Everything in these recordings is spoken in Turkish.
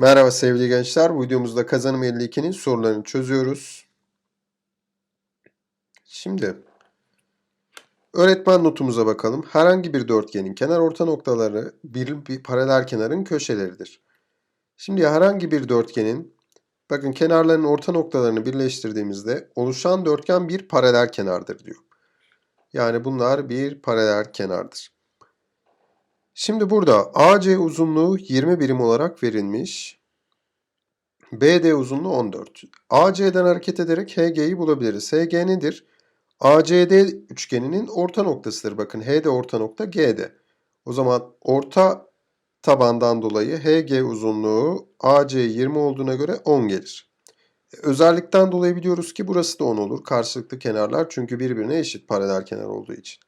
Merhaba sevgili gençler. Bu videomuzda kazanım 52'nin sorularını çözüyoruz. Şimdi öğretmen notumuza bakalım. Herhangi bir dörtgenin kenar orta noktaları bir, bir paralel kenarın köşeleridir. Şimdi herhangi bir dörtgenin bakın kenarların orta noktalarını birleştirdiğimizde oluşan dörtgen bir paralel kenardır diyor. Yani bunlar bir paralel kenardır. Şimdi burada AC uzunluğu 20 birim olarak verilmiş. BD uzunluğu 14. AC'den hareket ederek HG'yi bulabiliriz. HG nedir? ACD üçgeninin orta noktasıdır. Bakın HD orta nokta GD. O zaman orta tabandan dolayı HG uzunluğu AC 20 olduğuna göre 10 gelir. Özellikten dolayı biliyoruz ki burası da 10 olur. Karşılıklı kenarlar çünkü birbirine eşit paralel kenar olduğu için.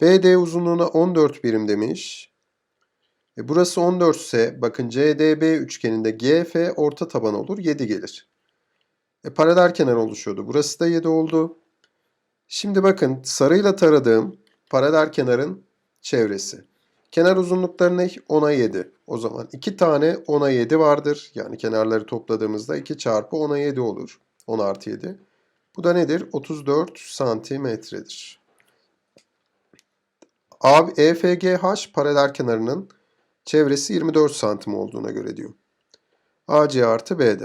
BD uzunluğuna 14 birim demiş. E burası 14 ise bakın CDB üçgeninde GF orta taban olur 7 gelir. E paralel kenar oluşuyordu. Burası da 7 oldu. Şimdi bakın sarıyla taradığım paralel kenarın çevresi. Kenar uzunlukları ne? 10'a 7. O zaman 2 tane 10'a 7 vardır. Yani kenarları topladığımızda 2 çarpı 10'a 7 olur. 10 artı 7. Bu da nedir? 34 santimetredir. Abi EFGH paralel kenarının çevresi 24 santim olduğuna göre diyor. AC artı BD.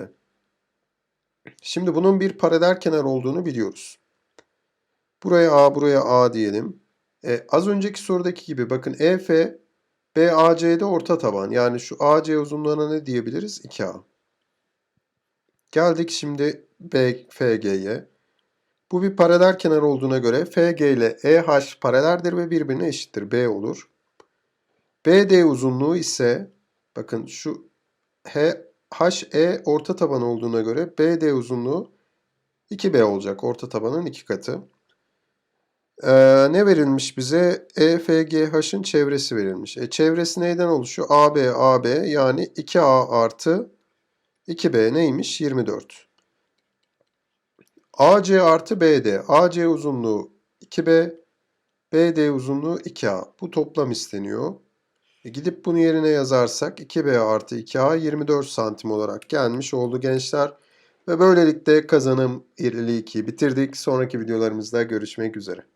Şimdi bunun bir paralel kenar olduğunu biliyoruz. Buraya A, buraya A diyelim. E, az önceki sorudaki gibi bakın EF BAC'de orta taban. Yani şu AC uzunluğuna ne diyebiliriz? 2A. Geldik şimdi BFG'ye. Bu bir paralel kenar olduğuna göre FG ile EH paraleldir ve birbirine eşittir. B olur. BD uzunluğu ise bakın şu HE orta taban olduğuna göre BD uzunluğu 2B olacak. Orta tabanın iki katı. Ee, ne verilmiş bize? EFGH'ın çevresi verilmiş. E, çevresi neyden oluşuyor? AB, AB yani 2A artı 2B neymiş? 24. AC artı BD. AC uzunluğu 2B, BD uzunluğu 2A. Bu toplam isteniyor. E gidip bunu yerine yazarsak 2B artı 2A 24 santim olarak gelmiş oldu gençler. Ve böylelikle kazanım 52'yi bitirdik. Sonraki videolarımızda görüşmek üzere.